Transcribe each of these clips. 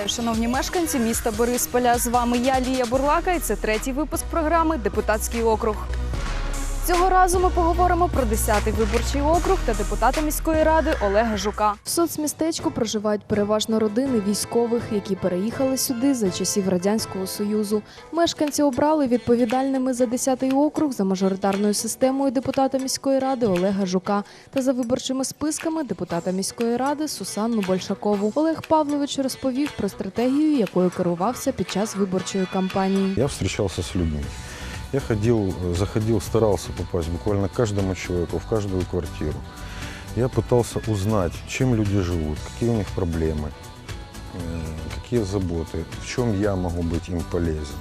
Вітаю, шановні мешканці міста Борисполя. З вами я Лія Бурлака, і це третій випуск програми Депутатський округ. Цього разу ми поговоримо про 10-й виборчий округ та депутата міської ради Олега Жука. В соцмістечку проживають переважно родини військових, які переїхали сюди за часів радянського союзу. Мешканці обрали відповідальними за 10-й округ за мажоритарною системою депутата міської ради Олега Жука та за виборчими списками депутата міської ради Сусанну Большакову. Олег Павлович розповів про стратегію, якою керувався під час виборчої кампанії. Я встречался с людьми. Я ходил, заходил, старался попасть буквально к каждому человеку, в каждую квартиру. Я пытался узнать, чем люди живут, какие у них проблемы, э, какие заботы, в чем я могу быть им полезен.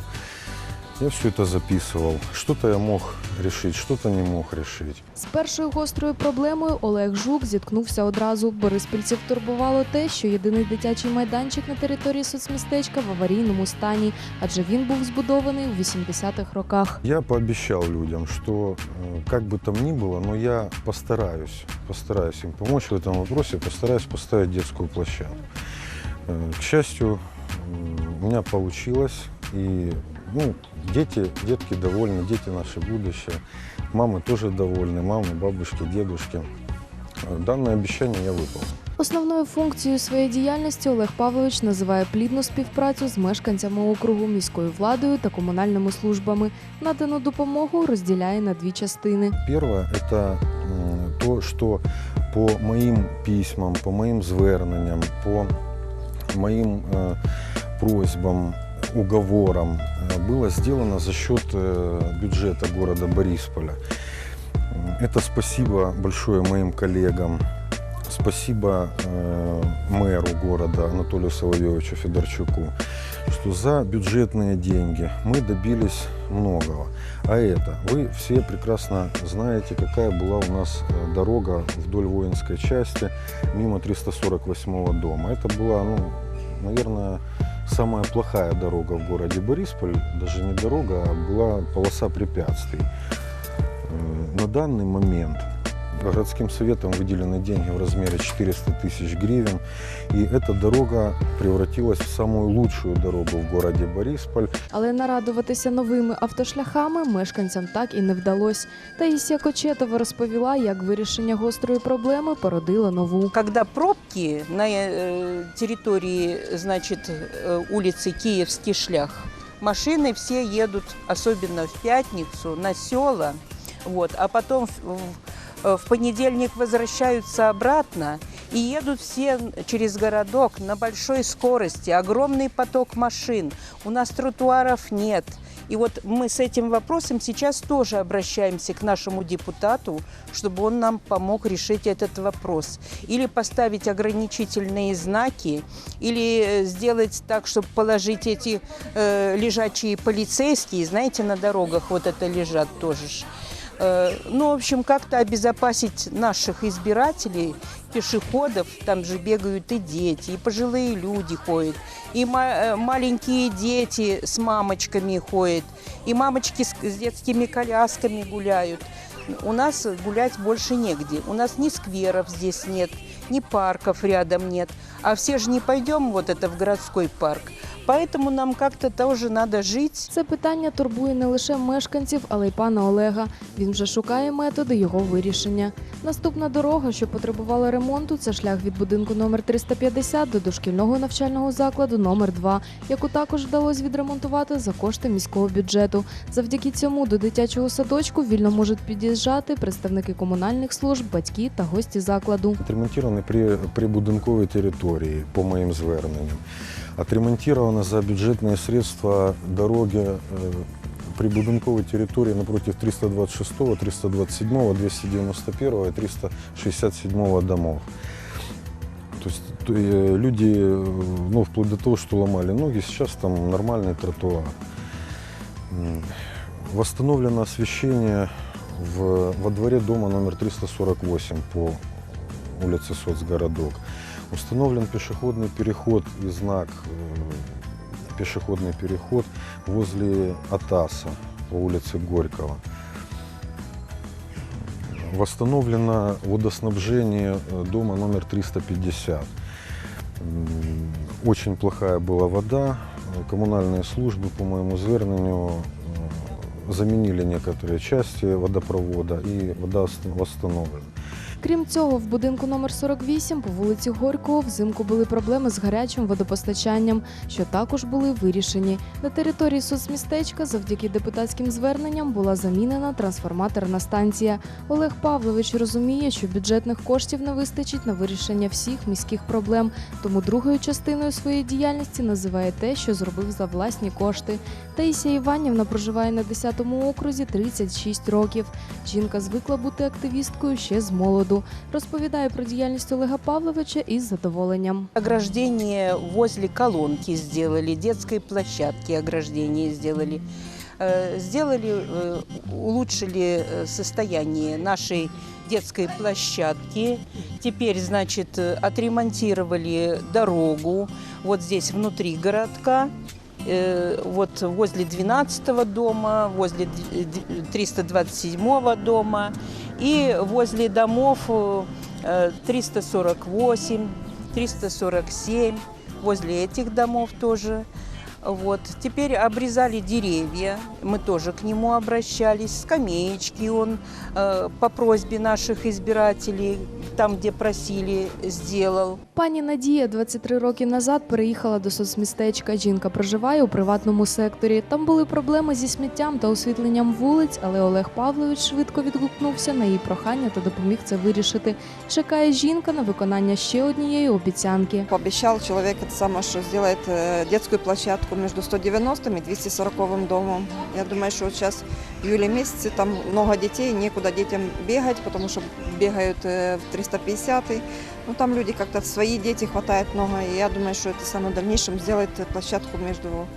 Я все это записывал. Что-то я мог решить, что-то не мог решить. З першою гострою проблемою Олег Жук зіткнувся одразу. Бориспільців турбувало те, що єдиний дитячий майданчик на території соцмістечка в аварійному стані, адже він був збудований у 80-х роках. Я пообещал людям, что э, как бы там ни было, но я постараюсь, постараюсь им помочь в этом вопросе, постараюсь поставить детскую площадку. Э, К счастью, м, у меня получилось, и ну, дети, детки довольны, дети наше будущее, мамы тоже довольны, мамы, бабушки, дедушки. Э, Данное обещание я выполнил. Основною функцією своєї діяльності Олег Павлович називає плідну співпрацю з мешканцями округу, міською владою та комунальними службами. Надану допомогу розділяє на дві частини. Первое – это м, то, что по моим письмам, по моим зверненням, по моим э, просьбам, уговорам э, было сделано за счет э, бюджета города Борисполя. Это спасибо большое моим коллегам, спасибо э, мэру города Анатолию Соловьевичу Федорчуку, что за бюджетные деньги мы добились многого. А это, вы все прекрасно знаете, какая была у нас э, дорога вдоль воинской части мимо 348 дома. Это была, ну, наверное, самая плохая дорога в городе Борисполь. Даже не дорога, а была полоса препятствий. Э, На данный момент городским советом выделены деньги в размере 400 тысяч гривен. И эта дорога превратилась в самую лучшую дорогу в городе Борисполь. Але нарадуватися новими автошляхами мешканцям так і не вдалося. Таїсія Кочетова розповіла, як вирішення гострої проблеми породило нову. Когда пробки на э, территории, значит, э, улицы Киевский шлях, машины все едут, особенно в пятницу, на села, вот, а потом в, в- э, в понедельник возвращаются обратно и едут все через городок на большой скорости, огромный поток машин, у нас тротуаров нет. И вот мы с этим вопросом сейчас тоже обращаемся к нашему депутату, чтобы он нам помог решить этот вопрос. Или поставить ограничительные знаки, или э, сделать так, чтобы положить эти э, лежачие полицейские, знаете, на дорогах вот это лежат тоже. ж. Э, ну, в общем, как-то обезопасить наших избирателей, пешеходов, там же бегают и дети, и пожилые люди ходят, и ма- э, маленькие дети с мамочками ходят, и мамочки с, с детскими колясками гуляют. У нас гулять больше негде. У нас ни скверов здесь нет, ни парков рядом нет. А все же не пойдем вот это в городской парк. Поэтому нам как-то тоже надо жить. Це питання турбує не лише мешканців, але й пана Олега. Він вже шукає методи його вирішення. Наступна дорога, що потребувала ремонту, це шлях від будинку номер 350 до дошкільного навчального закладу номер 2 яку також вдалося відремонтувати за кошти міського бюджету. Завдяки цьому до дитячого садочку вільно можуть під'їжджати представники комунальних служб, батьки та гості закладу. Отремонтированы при прибудинковій території, по моїм зверненням. Отремонтированы за бюджетные средства дороги э, прибудинковой территории напротив 326, 327, 291 и 367 домов. То есть э, люди, э, ну, вплоть до того, что ломали ноги, сейчас там нормальный тротуар. Восстановлено освещение в, во дворе дома номер 348 по улице Соцгородок. Установлен пешеходный переход и знак э, пешеходный переход возле Атаса по улице Горького. Восстановлено водоснабжение э, дома номер 350. М, очень плохая была вода. Коммунальные службы, по моему звернению, э, заменили некоторые части водопровода и вода восстановлена. Крім цього, в будинку номер 48 по вулиці Горького взимку були проблеми з гарячим водопостачанням, що також були вирішені. На території соцмістечка завдяки депутатським зверненням була замінена трансформаторна станція. Олег Павлович розуміє, що бюджетних коштів не вистачить на вирішення всіх міських проблем, тому другою частиною своєї діяльності називає те, що зробив за власні кошти. Таїсія Іванівна проживає на 10-му окрузі 36 років. Жінка звикла бути активісткою ще з молоду Розповідає про діяльність Олега Павловича із задоволенням. Ограждение возле колонки сделали, детской площадки ограждение сделали. Э, Сделали, э, улучшили э, состояние нашей детской площадки. Теперь, значит, э, отремонтировали дорогу вот здесь внутри городка. Э, Вот возле 12 дома, возле д- д- 327 дома и возле домов э, э, 348, 347, возле этих домов тоже. Вот. Теперь обрезали деревья, мы тоже к нему обращались, скамеечки он э, по просьбе наших избирателей, там, де просили, зробив. Пані Надія 23 роки назад переїхала до соцмістечка. Жінка проживає у приватному секторі. Там були проблеми зі сміттям та освітленням вулиць, але Олег Павлович швидко відгукнувся на її прохання та допоміг це вирішити. Чекає жінка на виконання ще однієї обіцянки. Пообіцяв чоловік саме, що зробить е, дитячу площадку між 190 і 240 домом. Я думаю, що зараз в июле місяці там багато дітей, нікуди дітям бігати, тому що бігають е, в 300 150-й. Ну, там люди как-то свои дети хватает много, и я думаю, что это самое в дальнейшем сделает площадку между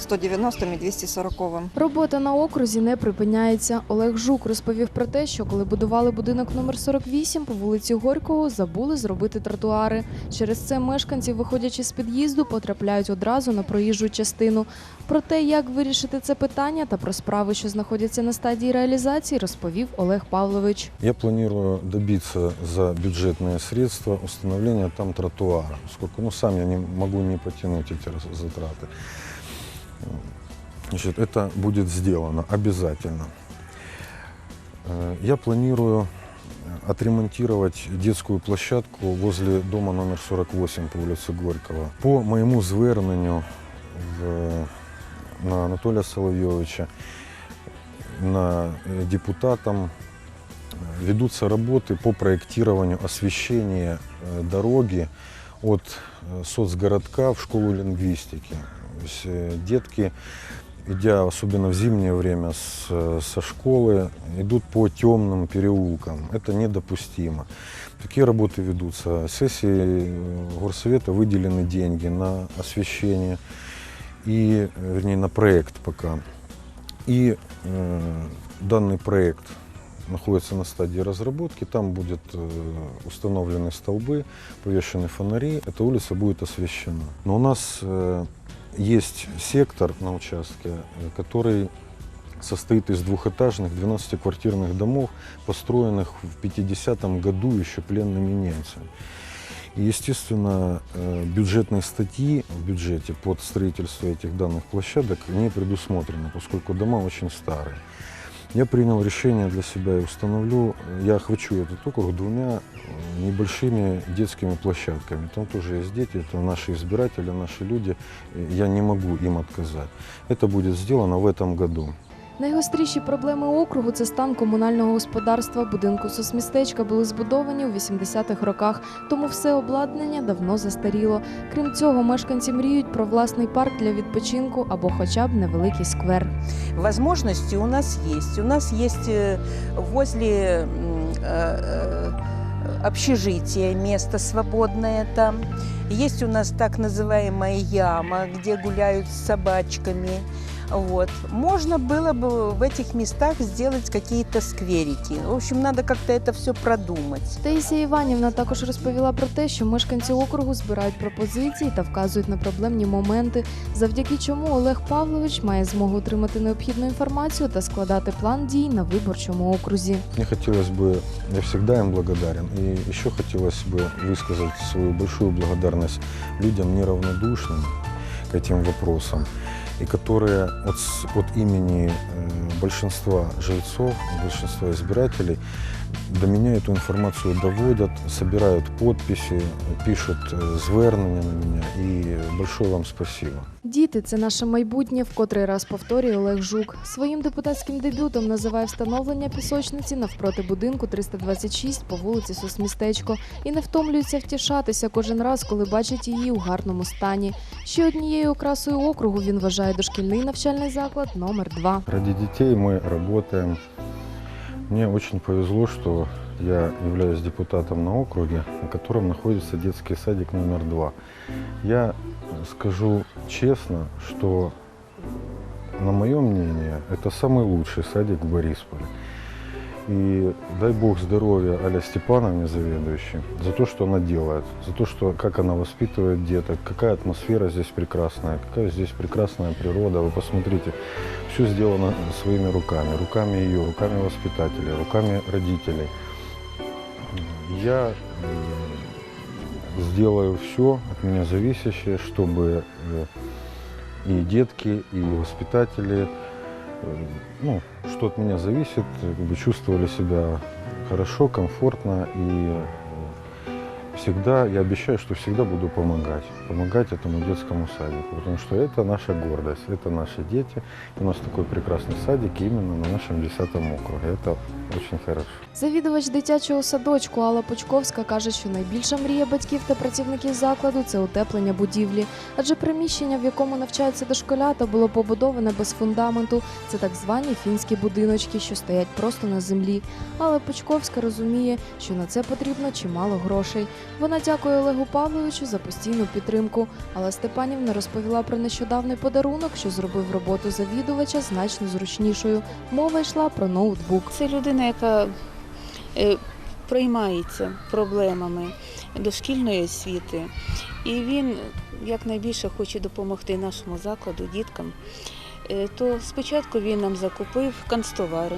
190 и 240 Робота на окрузі не припиняється. Олег Жук розповів про те, що коли будували будинок номер 48 по вулиці Горького, забули зробити тротуари. Через це мешканці, виходячи з під'їзду, потрапляють одразу на проїжджу частину. Про те, як вирішити це питання та про справи, що знаходяться на стадії реалізації, розповів Олег Павлович. Я планирую добиться за бюджетные средства установления там тротуара, поскольку ну, сам я не могу не потянуть эти раз- затраты. Значит, это будет сделано обязательно. Э, Я планирую отремонтировать детскую площадку возле дома номер 48 по улице Горького. По моему зверненню в, на Анатолия Соловьевича, на э, депутатам э, ведутся работы по проектированию освещения дороги от соцгородка в школу лингвистики. Э, детки, идя особенно в зимнее время с, э, со школы, идут по темным переулкам. Это недопустимо. Такие работы ведутся. Сессии э, горсовета выделены деньги на освещение и, вернее, на проект пока. И э, данный проект находится на стадии разработки. Там будут установлены столбы, повешены фонари. Эта улица будет освещена. Но у нас есть сектор на участке, э, который состоит из двухэтажных 12-квартирных домов, построенных в 50-м году еще пленными немцами. И, естественно, э, бюджетные статьи в бюджете под строительство этих данных площадок не предусмотрены, поскольку дома очень старые. Я принял решение для себя и установлю, э, я охвачу этот округ двумя э, небольшими детскими площадками. Там тоже есть дети, это наши избиратели, наши люди. э, Я не могу им отказать. Это будет сделано в этом году. Найгостріші проблеми округу це стан комунального господарства. Будинку соцмістечка були збудовані у 80-х роках, тому все обладнання давно застаріло. Крім цього, мешканці мріють про власний парк для відпочинку або хоча б невеликий сквер. Возможности у нас есть. У нас есть э, возле м, э, э, общежития место свободное там. Есть у нас так называемая яма, где гуляют с собачками. Вот. Можно было бы в этих местах сделать какие-то скверики. В общем, надо как-то это все продумать. Таїсія Іванівна також розповіла про те, що мешканці округу збирають пропозиції та вказують на проблемні моменти, завдяки чому Олег Павлович має змогу отримати необхідну інформацію та складати план дій на виборчому окрузі. Мне хотелось бы, я всегда им благодарен, и И еще хотелось бы высказать свою большую благодарность людям неравнодушным к этим вопросам, и которые от, от имени э, большинства жильцов, большинства избирателей до меня эту информацию доводят, собирают подписи, пишут э, звернення на меня. И большое вам спасибо. Діти це наше майбутнє, в котрий раз повторює Олег Жук. Своїм депутатським дебютом називає встановлення пісочниці навпроти будинку 326 по вулиці Соцмістечко і не втомлюється втішатися кожен раз, коли бачить її у гарному стані. Ще однією окрасою округу він вважає дошкільний навчальний заклад номер 2 Ради детей мы работаем. Мне очень повезло, что я являюсь депутатом на округе, на котором находится детский садик номер два. Я скажу честно, что, на мое мнение, это самый лучший садик в Борисполе. И дай бог здоровья Аля Степановне, заведующей, за то, что она делает, за то, что, как она воспитывает деток, какая атмосфера здесь прекрасная, какая здесь прекрасная природа. Вы посмотрите, все сделано своими руками, руками ее, руками воспитателей, руками родителей. Я сделаю все от меня зависящее, чтобы э, и детки, и воспитатели, ну, что от меня зависит, э, как бы чувствовали себя хорошо, комфортно и э, всегда, я обещаю, что всегда буду помогать, помогать этому детскому садику, потому что это наша гордость, это наши дети. У нас такой прекрасный садик именно на нашем 10 округе. Это очень хорошо. Завідувач дитячого садочку Алла Пучковська каже, що найбільша мрія батьків та працівників закладу це утеплення будівлі, адже приміщення, в якому навчаються дошколята, було побудоване без фундаменту. Це так звані фінські будиночки, що стоять просто на землі. Алла Пучковська розуміє, що на це потрібно чимало грошей. Вона дякує Олегу Павловичу за постійну підтримку. Але Степанівна розповіла про нещодавний подарунок, що зробив роботу завідувача значно зручнішою. Мова йшла про ноутбук. Це людина, яка е, приймається проблемами дошкільної освіти. І він якнайбільше хоче допомогти нашому закладу, діткам. Е, То спочатку він нам закупив канцтовари.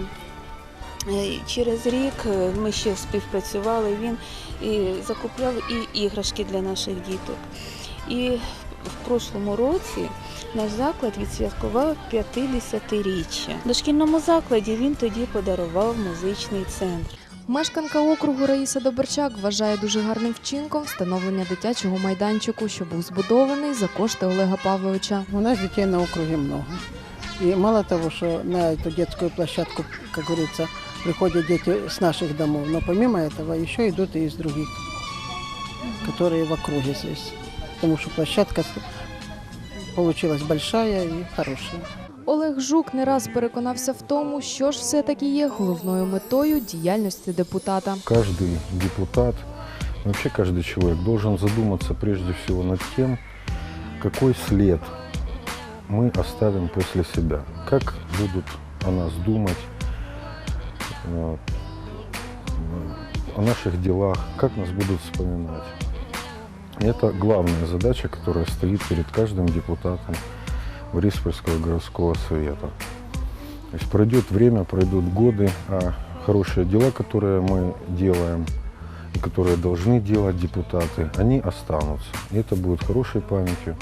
Е, Через рік е, ми ще співпрацювали, він і закупляв і іграшки для наших діток. І в прошлому році наш заклад відсвяткував 50-річчя. Дошкільному закладі він тоді подарував музичний центр. Мешканка округу Раїса Доберчак вважає дуже гарним вчинком встановлення дитячого майданчику, що був збудований за кошти Олега Павловича. У нас детей на округе много. И мало того, что на эту детскую площадку, как говорится, приходят дети с наших домов, но помимо этого еще идут и из других, которые в округе здесь. Потому что площадка с- получилась большая и хорошая. Олег Жук не раз переконався в тому, що ж все-таки є головною метою діяльності депутата. Каждый депутат, вообще каждый человек должен задуматься прежде всего над тем, какой след мы оставим после себя, как будут о нас думать, э, о наших делах, как нас будут вспоминать. И это главная задача, которая стоит перед каждым депутатом Бориспольского городского совета. То есть пройдет время, пройдут годы, а хорошие дела, которые мы делаем и которые должны делать депутаты, они останутся. И это будет хорошей памятью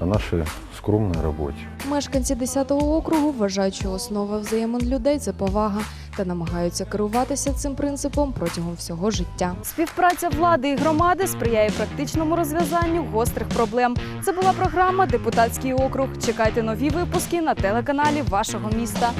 о нашей скромной роботі. Мешканці 10-го округу вважають, що основа взаємин людей це повага та намагаються керуватися цим принципом протягом всього життя. Співпраця влади і громади сприяє практичному розв'язанню гострих проблем. Це була програма Депутатський округ. Чекайте нові випуски на телеканалі вашого міста.